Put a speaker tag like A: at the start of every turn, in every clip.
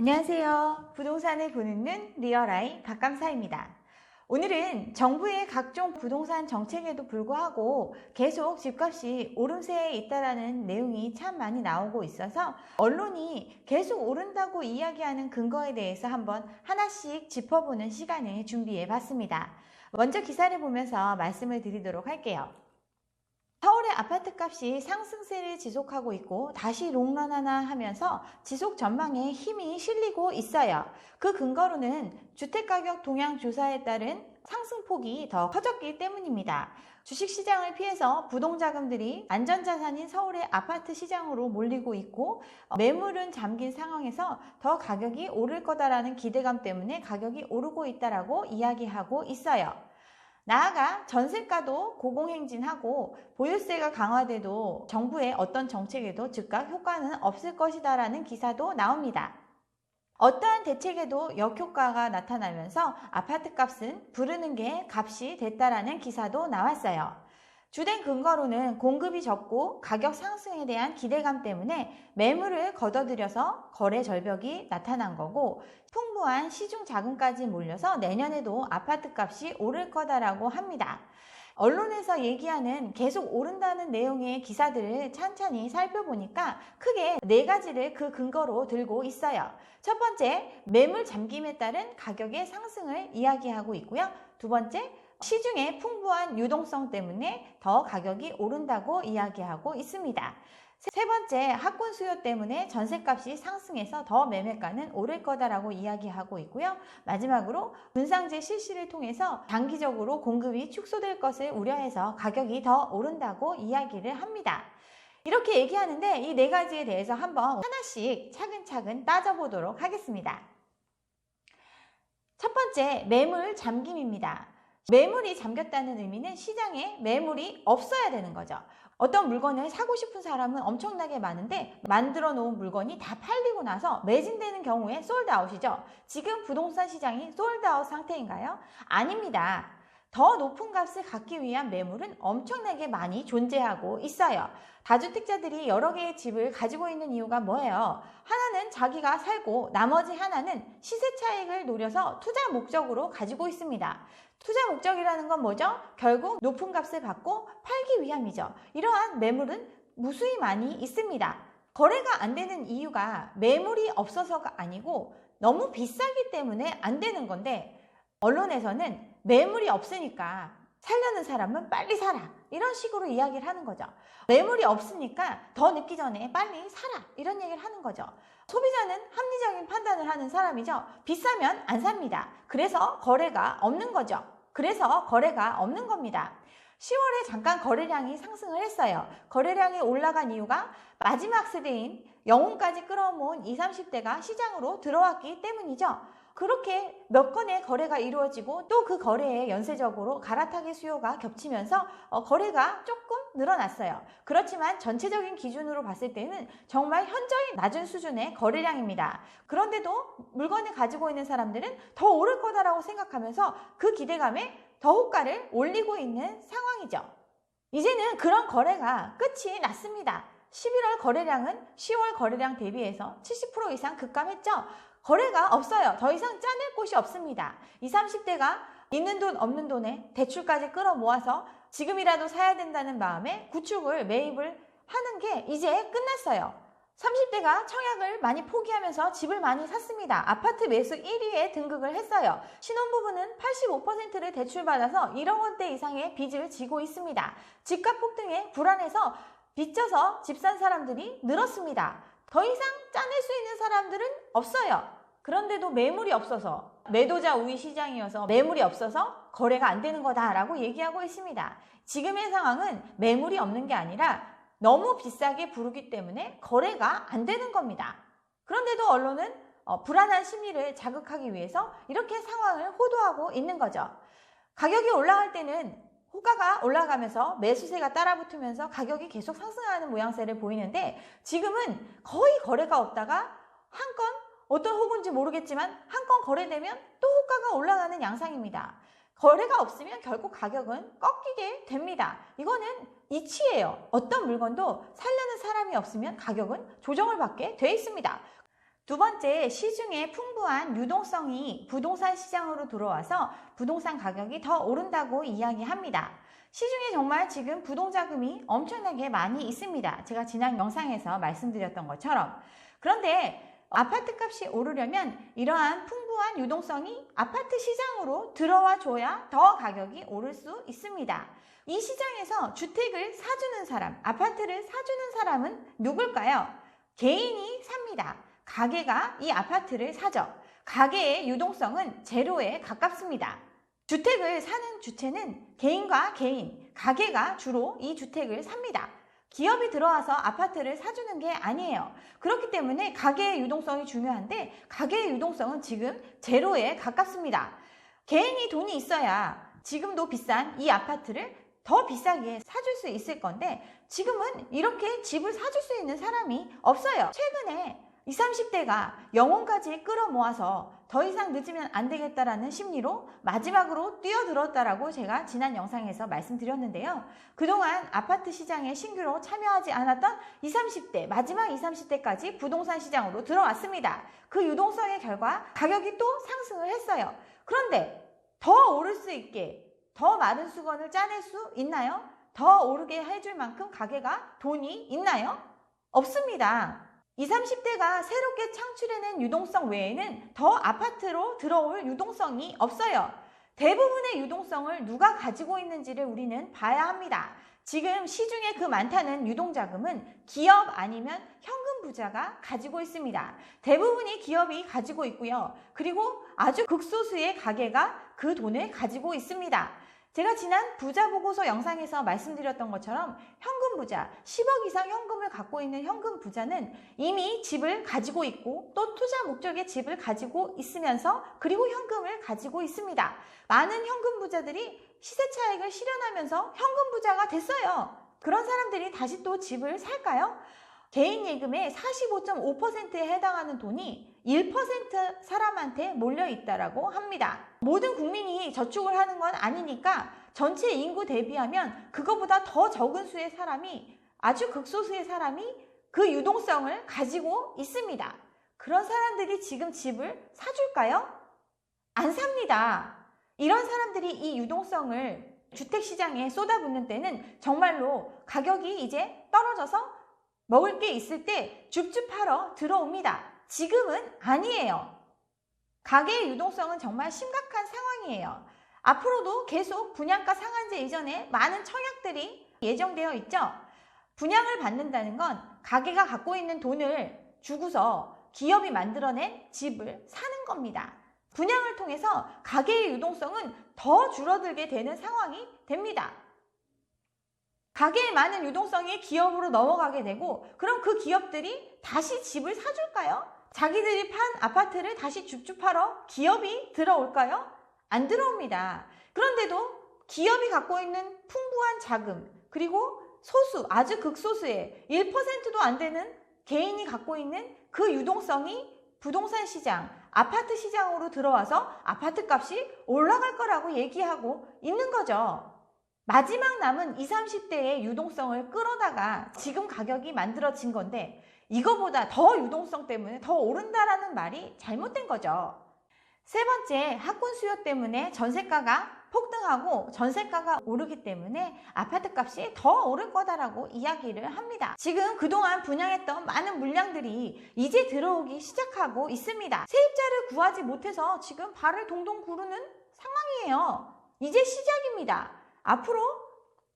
A: 안녕하세요. 부동산을 보는 눈 리얼아이 박감사입니다. 오늘은 정부의 각종 부동산 정책에도 불구하고 계속 집값이 오름세에 있다라는 내용이 참 많이 나오고 있어서 언론이 계속 오른다고 이야기하는 근거에 대해서 한번 하나씩 짚어보는 시간을 준비해 봤습니다. 먼저 기사를 보면서 말씀을 드리도록 할게요. 서울의 아파트 값이 상승세를 지속하고 있고 다시 롱런하나 하면서 지속 전망에 힘이 실리고 있어요. 그 근거로는 주택가격 동향 조사에 따른 상승폭이 더 커졌기 때문입니다. 주식시장을 피해서 부동자금들이 안전자산인 서울의 아파트 시장으로 몰리고 있고 매물은 잠긴 상황에서 더 가격이 오를 거다라는 기대감 때문에 가격이 오르고 있다라고 이야기하고 있어요. 나아가 전세가도 고공행진하고 보유세가 강화돼도 정부의 어떤 정책에도 즉각 효과는 없을 것이다라는 기사도 나옵니다. 어떠한 대책에도 역효과가 나타나면서 아파트 값은 부르는 게 값이 됐다라는 기사도 나왔어요. 주된 근거로는 공급이 적고 가격 상승에 대한 기대감 때문에 매물을 걷어들여서 거래 절벽이 나타난 거고 풍부한 시중 자금까지 몰려서 내년에도 아파트 값이 오를 거다라고 합니다. 언론에서 얘기하는 계속 오른다는 내용의 기사들을 찬찬히 살펴보니까 크게 네 가지를 그 근거로 들고 있어요. 첫 번째, 매물 잠김에 따른 가격의 상승을 이야기하고 있고요. 두 번째, 시중의 풍부한 유동성 때문에 더 가격이 오른다고 이야기하고 있습니다. 세 번째, 학군 수요 때문에 전세값이 상승해서 더 매매가는 오를 거다라고 이야기하고 있고요. 마지막으로 분상제 실시를 통해서 장기적으로 공급이 축소될 것을 우려해서 가격이 더 오른다고 이야기를 합니다. 이렇게 얘기하는데 이 네 가지에 대해서 한번 하나씩 차근차근 따져보도록 하겠습니다. 첫 번째, 매물 잠김입니다. 매물이 잠겼다는 의미는 시장에 매물이 없어야 되는 거죠. 어떤 물건을 사고 싶은 사람은 엄청나게 많은데 만들어 놓은 물건이 다 팔리고 나서 매진되는 경우에 솔드아웃이죠. 지금 부동산 시장이 솔드아웃 상태인가요? 아닙니다. 더 높은 값을 갖기 위한 매물은 엄청나게 많이 존재하고 있어요. 다주택자들이 여러 개의 집을 가지고 있는 이유가 뭐예요? 하나는 자기가 살고 나머지 하나는 시세 차익을 노려서 투자 목적으로 가지고 있습니다. 투자 목적이라는 건 뭐죠? 결국 높은 값을 받고 팔기 위함이죠. 이러한 매물은 무수히 많이 있습니다. 거래가 안 되는 이유가 매물이 없어서가 아니고 너무 비싸기 때문에 안 되는 건데 언론에서는 매물이 없으니까 살려는 사람은 빨리 사라. 이런 식으로 이야기를 하는 거죠. 매물이 없으니까 더 늦기 전에 빨리 사라. 이런 얘기를 하는 거죠. 소비자는 합리적인 판단을 하는 사람이죠. 비싸면 안 삽니다. 그래서 거래가 없는 거죠. 그래서 거래가 없는 겁니다. 10월에 잠깐 거래량이 상승을 했어요. 거래량이 올라간 이유가 마지막 세대인 영혼까지 끌어모은 20, 30대가 시장으로 들어왔기 때문이죠. 그렇게 몇 건의 거래가 이루어지고 또 그 거래에 연쇄적으로 갈아타기 수요가 겹치면서 어, 거래가 조금 늘어났어요. 그렇지만 전체적인 기준으로 봤을 때는 정말 현저히 낮은 수준의 거래량입니다. 그런데도 물건을 가지고 있는 사람들은 더 오를 거다라고 생각하면서 그 기대감에 더 호가를 올리고 있는 상황이죠. 이제는 그런 거래가 끝이 났습니다. 11월 거래량은 10월 거래량 대비해서 70% 이상 급감했죠. 거래가 없어요. 더 이상 짜낼 곳이 없습니다. 20, 30대가 있는 돈 없는 돈에 대출까지 끌어 모아서 지금이라도 사야 된다는 마음에 구축을 매입을 하는 게 이제 끝났어요. 30대가 청약을 많이 포기하면서 집을 많이 샀습니다. 아파트 매수 1위에 등극을 했어요. 신혼부부는 85%를 대출받아서 1억 원대 이상의 빚을 지고 있습니다. 집값 폭등에 불안해서 빚져서 집 산 사람들이 늘었습니다. 더 이상 짜낼 수 있는 사람들은 없어요. 그런데도 매물이 없어서 매도자 우위 시장이어서 매물이 없어서 거래가 안 되는 거다라고 얘기하고 있습니다. 지금의 상황은 매물이 없는 게 아니라 너무 비싸게 부르기 때문에 거래가 안 되는 겁니다. 그런데도 언론은 어, 불안한 심리를 자극하기 위해서 이렇게 상황을 호도하고 있는 거죠. 가격이 올라갈 때는 호가가 올라가면서 매수세가 따라붙으면서 가격이 계속 상승하는 모양새를 보이는데 지금은 거의 거래가 없다가 한 건 어떤 호구인지 모르겠지만 한 건 거래되면 또 호가가 올라가는 양상입니다. 거래가 없으면 결국 가격은 꺾이게 됩니다. 이거는 이치예요. 어떤 물건도 살려는 사람이 없으면 가격은 조정을 받게 돼 있습니다. 두 번째, 시중에 풍부한 유동성이 부동산 시장으로 들어와서 부동산 가격이 더 오른다고 이야기합니다. 시중에 정말 지금 부동자금이 엄청나게 많이 있습니다. 제가 지난 영상에서 말씀드렸던 것처럼. 그런데 아파트 값이 오르려면 이러한 풍부한 유동성이 아파트 시장으로 들어와 줘야 더 가격이 오를 수 있습니다. 이 시장에서 주택을 사주는 사람, 아파트를 사주는 사람은 누굴까요? 개인이 삽니다. 가게가 이 아파트를 사죠. 가게의 유동성은 제로에 가깝습니다. 주택을 사는 주체는 개인과 개인, 가게가 주로 이 주택을 삽니다. 기업이 들어와서 아파트를 사주는 게 아니에요. 그렇기 때문에 가게의 유동성이 중요한데 가게의 유동성은 지금 제로에 가깝습니다. 개인이 돈이 있어야 지금도 비싼 이 아파트를 더 비싸게 사줄 수 있을 건데 지금은 이렇게 집을 사줄 수 있는 사람이 없어요. 최근에 20, 30대가 영혼까지 끌어모아서 더 이상 늦으면 안 되겠다라는 심리로 마지막으로 뛰어들었다라고 제가 지난 영상에서 말씀드렸는데요. 그동안 아파트 시장에 신규로 참여하지 않았던 20, 30대, 마지막 20, 30대까지 부동산 시장으로 들어왔습니다. 그 유동성의 결과 가격이 또 상승을 했어요. 그런데 더 오를 수 있게 더 많은 수건을 짜낼 수 있나요? 더 오르게 해줄 만큼 가게가 돈이 있나요? 없습니다. 20, 30대가 새롭게 창출해낸 유동성 외에는 더 아파트로 들어올 유동성이 없어요. 대부분의 유동성을 누가 가지고 있는지를 우리는 봐야 합니다. 지금 시중에 그 많다는 유동자금은 기업 아니면 현금 부자가 가지고 있습니다. 대부분이 기업이 가지고 있고요. 그리고 아주 극소수의 가게가 그 돈을 가지고 있습니다. 제가 지난 부자 보고서 영상에서 말씀드렸던 것처럼 현금 부자, 10억 이상 현금을 갖고 있는 현금 부자는 이미 집을 가지고 있고 또 투자 목적의 집을 가지고 있으면서 그리고 현금을 가지고 있습니다. 많은 현금 부자들이 시세 차익을 실현하면서 현금 부자가 됐어요. 그런 사람들이 다시 또 집을 살까요? 개인 예금의 45.5%에 해당하는 돈이 1% 사람한테 몰려 있다라고 합니다. 모든 국민이 저축을 하는 건 아니니까 전체 인구 대비하면 그거보다 더 적은 수의 사람이 아주 극소수의 사람이 그 유동성을 가지고 있습니다. 그런 사람들이 지금 집을 사줄까요? 안 삽니다. 이런 사람들이 이 유동성을 주택시장에 쏟아붓는 때는 정말로 가격이 이제 떨어져서 먹을 게 있을 때 줍줍하러 들어옵니다. 지금은 아니에요. 가계의 유동성은 정말 심각한 상황이에요. 앞으로도 계속 분양가 상한제 이전에 많은 청약들이 예정되어 있죠. 분양을 받는다는 건 가게가 갖고 있는 돈을 주고서 기업이 만들어낸 집을 사는 겁니다. 분양을 통해서 가계의 유동성은 더 줄어들게 되는 상황이 됩니다. 가계의 많은 유동성이 기업으로 넘어가게 되고 그럼 그 기업들이 다시 집을 사줄까요? 자기들이 판 아파트를 다시 줍줍하러 기업이 들어올까요? 안 들어옵니다. 그런데도 기업이 갖고 있는 풍부한 자금 그리고 소수 아주 극소수의 1%도 안 되는 개인이 갖고 있는 그 유동성이 부동산 시장, 아파트 시장으로 들어와서 아파트 값이 올라갈 거라고 얘기하고 있는 거죠. 마지막 남은 20, 30대의 유동성을 끌어다가 지금 가격이 만들어진 건데 이거보다 더 유동성 때문에 더 오른다라는 말이 잘못된 거죠. 세 번째, 학군 수요 때문에 전세가가 폭등하고 전세가가 오르기 때문에 아파트 값이 더 오를 거다라고 이야기를 합니다. 지금 그동안 분양했던 많은 물량들이 이제 들어오기 시작하고 있습니다. 세입자를 구하지 못해서 지금 발을 동동 구르는 상황이에요. 이제 시작입니다. 앞으로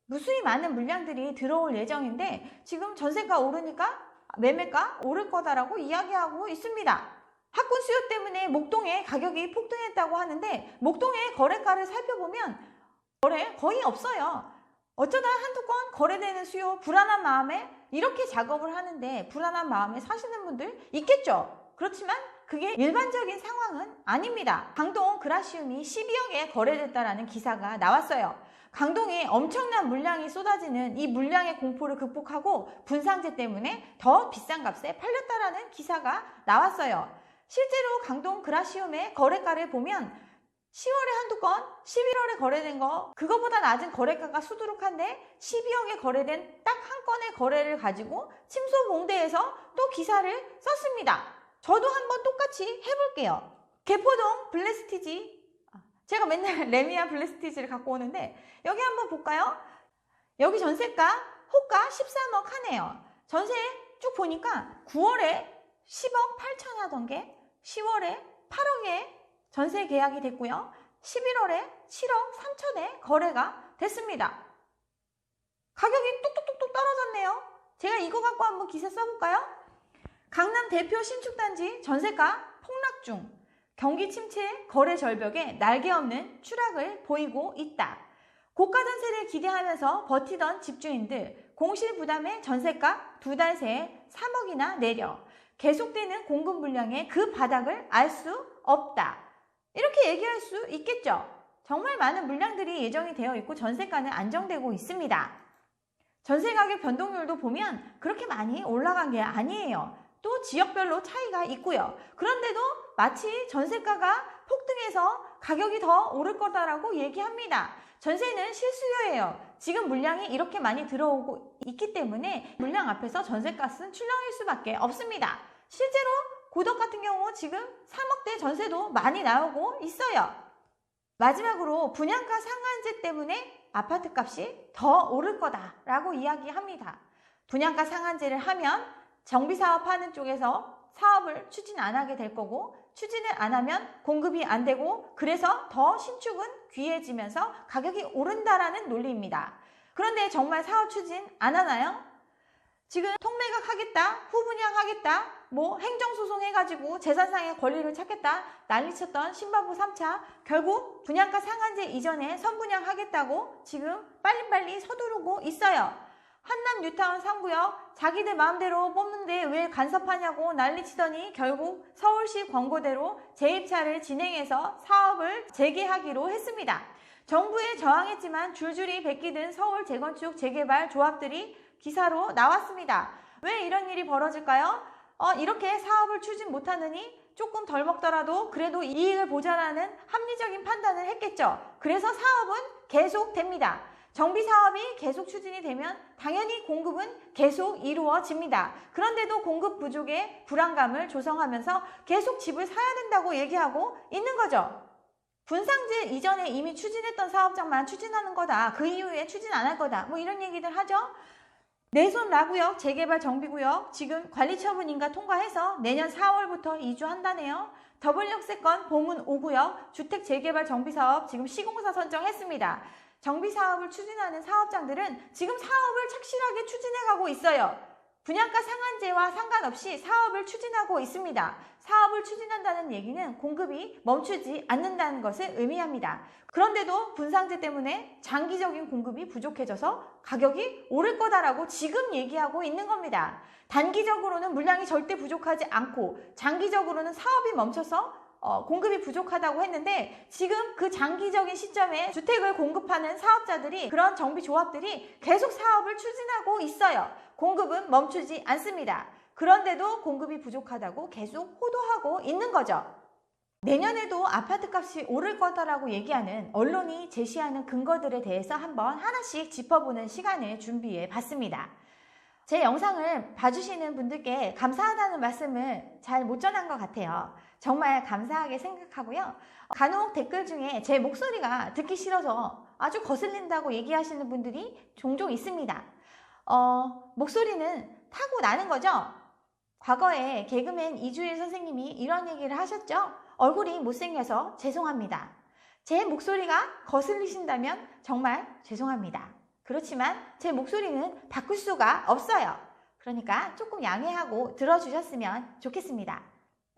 A: 무수히 많은 물량들이 들어올 예정인데 지금 전세가 오르니까 매매가 오를 거다라고 이야기하고 있습니다. 학군 수요 때문에 목동의 가격이 폭등했다고 하는데 목동의 거래가를 살펴보면 거래 거의 없어요. 어쩌다 한두 건 거래되는 수요 불안한 마음에 이렇게 작업을 하는데 불안한 마음에 사시는 분들 있겠죠. 그렇지만 그게 일반적인 상황은 아닙니다. 강동 그라시움이 12억에 거래됐다라는 기사가 나왔어요. 강동에 엄청난 물량이 쏟아지는 이 물량의 공포를 극복하고 분상제 때문에 더 비싼 값에 팔렸다라는 기사가 나왔어요. 실제로 강동 그라시움의 거래가를 보면 10월에 한두 건, 11월에 거래된 거, 그거보다 낮은 거래가가 수두룩한데 12억에 거래된 딱 한 건의 거래를 가지고 침소봉대에서 또 기사를 썼습니다. 저도 한번 똑같이 해볼게요. 개포동 블레스티지. 아, 제가 맨날 레미안 블레스티지를 갖고 오는데 여기 한번 볼까요? 여기 전세가 호가 13억 하네요. 전세 쭉 보니까 9월에 10억 8천 하던 게 10월에 8억에 전세 계약이 됐고요. 11월에 7억 3천에 거래가 됐습니다. 가격이 뚝뚝뚝뚝 떨어졌네요. 제가 이거 갖고 한번 기사 써볼까요? 강남 대표 신축단지 전세가 폭락 중. 경기 침체 거래 절벽에 날개 없는 추락을 보이고 있다. 고가 전세를 기대하면서 버티던 집주인들 공실 부담에 전세가 두 달 새에 3억이나 내려 계속되는 공급 물량의 그 바닥을 알 수 없다. 이렇게 얘기할 수 있겠죠. 정말 많은 물량들이 예정이 되어 있고 전세가는 안정되고 있습니다. 전세 가격 변동률도 보면 그렇게 많이 올라간 게 아니에요. 또 지역별로 차이가 있고요. 그런데도 마치 전세가가 폭등해서 가격이 더 오를 거다라고 얘기합니다. 전세는 실수요예요. 지금 물량이 이렇게 많이 들어오고 있기 때문에 물량 앞에서 전세값은 출렁일 수밖에 없습니다. 실제로 고덕 같은 경우 지금 3억대 전세도 많이 나오고 있어요. 마지막으로 분양가 상한제 때문에 아파트 값이 더 오를 거다라고 이야기합니다. 분양가 상한제를 하면 정비사업 하는 쪽에서 사업을 추진 안 하게 될 거고 추진을 안 하면 공급이 안 되고 그래서 더 신축은 귀해지면서 가격이 오른다라는 논리입니다. 그런데 정말 사업 추진 안 하나요? 지금 통매각 하겠다, 후분양 하겠다, 뭐 행정소송 해가지고 재산상의 권리를 찾겠다 난리쳤던 신바부 3차 결국 분양가 상한제 이전에 선분양 하겠다고 지금 빨리빨리 서두르고 있어요. 한남 뉴타운 3구역 자기들 마음대로 뽑는데 왜 간섭하냐고 난리치더니 결국 서울시 권고대로 재입차를 진행해서 사업을 재개하기로 했습니다. 정부에 저항했지만 줄줄이 베끼든 서울 재건축 재개발 조합들이 기사로 나왔습니다. 왜 이런 일이 벌어질까요? 어, 이렇게 사업을 추진 못하느니 조금 덜 먹더라도 그래도 이익을 보자라는 합리적인 판단을 했겠죠. 그래서 사업은 계속 됩니다. 정비 사업이 계속 추진이 되면 당연히 공급은 계속 이루어집니다. 그런데도 공급 부족의 불안감을 조성하면서 계속 집을 사야 된다고 얘기하고 있는 거죠. 분상제 이전에 이미 추진했던 사업장만 추진하는 거다. 그 이후에 추진 안 할 거다. 뭐 이런 얘기들 하죠. 내손 라구역 재개발 정비구역 지금 관리처분인가 통과해서 내년 4월부터 이주한다네요. 더블역세권 보문 5구역 주택 재개발 정비사업 지금 시공사 선정했습니다. 정비 사업을 추진하는 사업장들은 지금 사업을 착실하게 추진해가고 있어요. 분양가 상한제와 상관없이 사업을 추진하고 있습니다. 사업을 추진한다는 얘기는 공급이 멈추지 않는다는 것을 의미합니다. 그런데도 분상제 때문에 장기적인 공급이 부족해져서 가격이 오를 거다라고 지금 얘기하고 있는 겁니다. 단기적으로는 물량이 절대 부족하지 않고 장기적으로는 사업이 멈춰서 어, 공급이 부족하다고 했는데 지금 그 장기적인 시점에 주택을 공급하는 사업자들이 그런 정비 조합들이 계속 사업을 추진하고 있어요. 공급은 멈추지 않습니다. 그런데도 공급이 부족하다고 계속 호도하고 있는 거죠. 내년에도 아파트 값이 오를 거다라고 얘기하는 언론이 제시하는 근거들에 대해서 한번 하나씩 짚어보는 시간을 준비해 봤습니다. 제 영상을 봐주시는 분들께 감사하다는 말씀을 잘 못 전한 것 같아요. 정말 감사하게 생각하고요. 간혹 댓글 중에 제 목소리가 듣기 싫어서 아주 거슬린다고 얘기하시는 분들이 종종 있습니다. 어, 목소리는 타고 나는 거죠? 과거에 개그맨 이주일 선생님이 이런 얘기를 하셨죠? 얼굴이 못생겨서 죄송합니다. 제 목소리가 거슬리신다면 정말 죄송합니다. 그렇지만 제 목소리는 바꿀 수가 없어요. 그러니까 조금 양해하고 들어주셨으면 좋겠습니다.